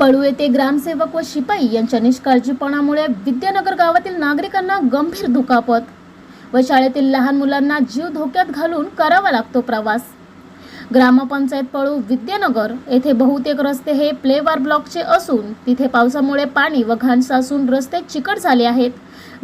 पळू येथे ग्रामसेवक व शिपाई यांच्या निष्काळजीपणामुळे विद्यानगर गावातील नागरिकांना गंभीर दुखापत व शाळेतील लहान मुलांना जीव धोक्यात घालून करावा लागतो प्रवास. ग्रामपंचायत पळू विद्यानगर येथे बहुतेक रस्ते हे प्लेवार ब्लॉकचे असून तिथे पावसामुळे पाणी व घाण साचून रस्ते चिकट झाले आहेत.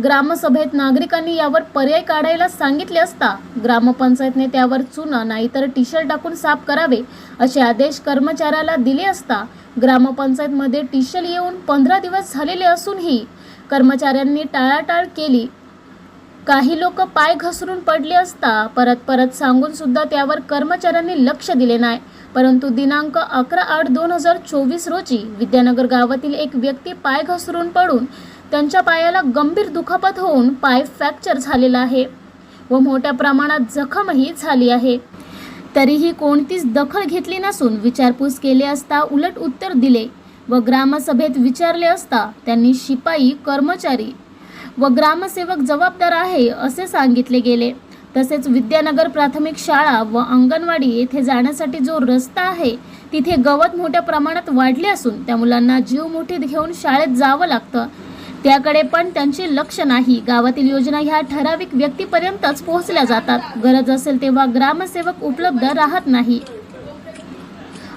ग्रामसभेत नागरिकांनी यावर पर्याय काढायला सांगितले असता ग्रामपंचायतने त्यावर चुना नाहीतर टी शर्ट टाकून साफ करावे असे आदेश कर्मचाऱ्याला दिले असता ग्रामपंचायतमध्ये टीशल येऊन पंधरा दिवस झालेले असूनही कर्मचाऱ्यांनी टाळाटाळ केली. काही लोक पाय घसरून पडले असता परत परत सांगून सुद्धा त्यावर कर्मचाऱ्यांनी लक्ष दिले नाही. परंतु दिनांक अकरा आठ दोन हजार चोवीस रोजी विद्यानगर गावातील एक व्यक्ती पाय घसरून पडून त्यांच्या पायाला गंभीर दुखापत होऊन पाय फ्रॅक्चर झालेला आहे व मोठ्या प्रमाणात जखमही झाली आहे. तरीही कोणतीच दखल घेतली नसून विचारपूस केली असता उलट उत्तर दिले व ग्रामसभेत विचारले असता त्यांनी शिपाई कर्मचारी व ग्रामसेवक जबाबदार आहे असे सांगितले गेले. तसेच विद्यानगर प्राथमिक शाळा व अंगणवाडी येथे जाण्यासाठी जो रस्ता आहे तिथे गवत मोठ्या प्रमाणात वाढले असून त्या मुलांना जीव मुठीत घेऊन शाळेत जावं लागतं. त्याकडे पण त्यांचे लक्ष नाही. गावातील योजना ह्या ठराविक व्यक्तीपर्यंतच पोहोचल्या जातात. गरज असेल तेव्हा ग्रामसेवक उपलब्ध राहत नाही.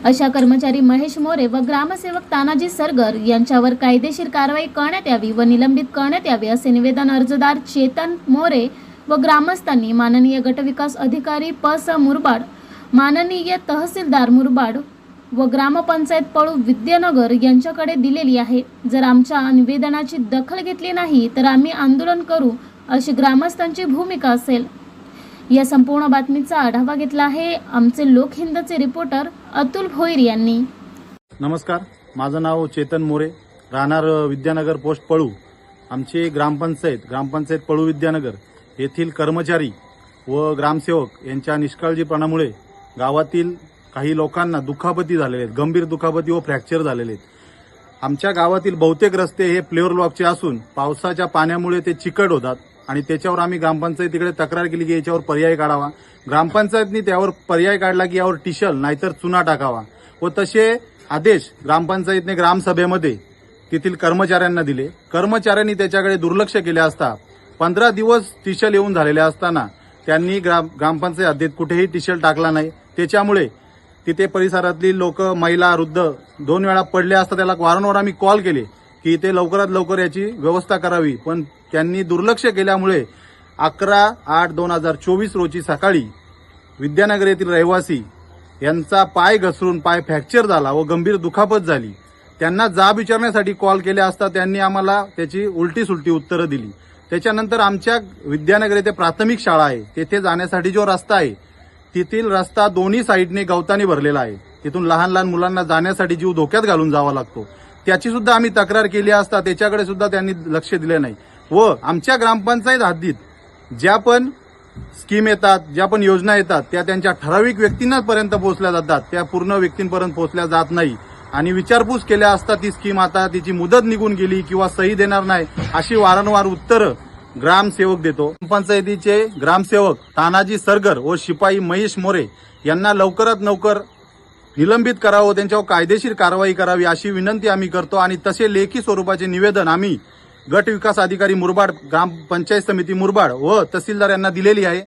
अशा कर्मचारी महेश मोरे व ग्रामसेवक तानाजी सरगर यांच्यावर कायदेशीर कारवाई करण्यात यावी व निलंबित करण्यात यावी असे निवेदन अर्जदार चेतन मोरे व ग्रामस्थांनी माननीय गटविकास अधिकारी प स मुरबाड माननीय तहसीलदार मुरबाड व ग्रामपंचायत पळू विद्यानगर यांच्याकडे दिलेली आहे. जर आमच्या निवेदनाची दखल घेतली नाही तर आम्ही आंदोलन करू अशी ग्रामस्थांची भूमिका असेल. या संपूर्ण बातमीचा आढावा घेतला आहे आमचे लोकहिंदचे रिपोर्टर अतुल भोईर यांनी. नमस्कार माझं नाव चेतन मोरे राहणार विद्यानगर पोस्ट पळू. आमचे ग्रामपंचायत ग्रामपंचायत पळू विद्यानगर येथील कर्मचारी व ग्रामसेवक यांच्या निष्काळजीपणामुळे गावातील काही लोकांना दुखापती झालेले आहेत गंभीर दुखापती व फ्रॅक्चर झालेले आहेत. आमच्या गावातील बहुतेक रस्ते हे प्लेअर ब्लॉकचे असून पावसाच्या पाण्यामुळे ते चिकट होतात आणि त्याच्यावर आम्ही ग्रामपंचायतीकडे तक्रार केली की याच्यावर पर्याय काढावा. ग्रामपंचायतनी त्यावर पर्याय काढला की यावर टिशल नाहीतर चुना टाकावा व तसे आदेश ग्रामपंचायतने ग्रामसभेमध्ये तेथील कर्मचाऱ्यांना दिले. कर्मचाऱ्यांनी त्याच्याकडे दुर्लक्ष केले असता पंधरा दिवस टिशल येऊन झालेले असताना त्यांनी ग्राम ग्रामपंचायत हद्दीत कुठेही टिशल टाकला नाही. त्याच्यामुळे तिथे परिसरातली लोक महिला वृद्ध दोन वेळा पडले असता त्याला वारंवार आम्ही कॉल केले की इथे लवकरात लवकर याची व्यवस्था करावी. पण त्यांनी दुर्लक्ष केल्यामुळे अकरा आठ दोन हजार चोवीस रोजी सकाळी विद्यानगर येथील रहिवासी यांचा पाय घसरून पाय फ्रॅक्चर झाला व गंभीर दुखापत झाली. त्यांना जाब विचारण्यासाठी कॉल केले असता त्यांनी आम्हाला त्याची उलटी सुलटी उत्तरं दिली. त्याच्यानंतर आमच्या विद्यानगर येथे प्राथमिक शाळा आहे. तेथे जाण्यासाठी जो रस्ता आहे तेथील रस्ता दोन्ही साईडने गवताने भरलेला आहे. तिथून लहान लहान मुलांना जाण्यासाठी जीव धोक्यात घालून जावा लागतो. त्याची सुद्धा आम्ही तक्रार केली असता त्याच्याकडे सुद्धा त्यांनी लक्ष दिले नाही. व आमच्या ग्रामपंचायत हद्दीत ज्या पण स्कीम येतात ज्या पण योजना येतात त्या त्यांच्या ठराविक व्यक्तींपर्यंत पोहोचल्या जातात. त्या पूर्ण व्यक्तींपर्यंत पोहोचल्या जात नाही. आणि विचारपूस केल्या असता ती स्कीम आता तिची मुदत निघून गेली किंवा सही देणार नाही अशी वारंवार उत्तरं ग्रामसेवक देतो. पंचायतीचे ग्रामसेवक तानाजी सरगर व शिपाई महेश मोरे यांना लवकरात लवकर निलंबित करावं त्यांच्यावर कायदेशीर कारवाई करावी अशी विनंती आम्ही करतो आणि तसे लेखी स्वरूपाचे निवेदन आम्ही गट विकास अधिकारी मुरबाड ग्रामपंचायत समिती मुरबाड व तहसीलदार यांना दिलेली आहे.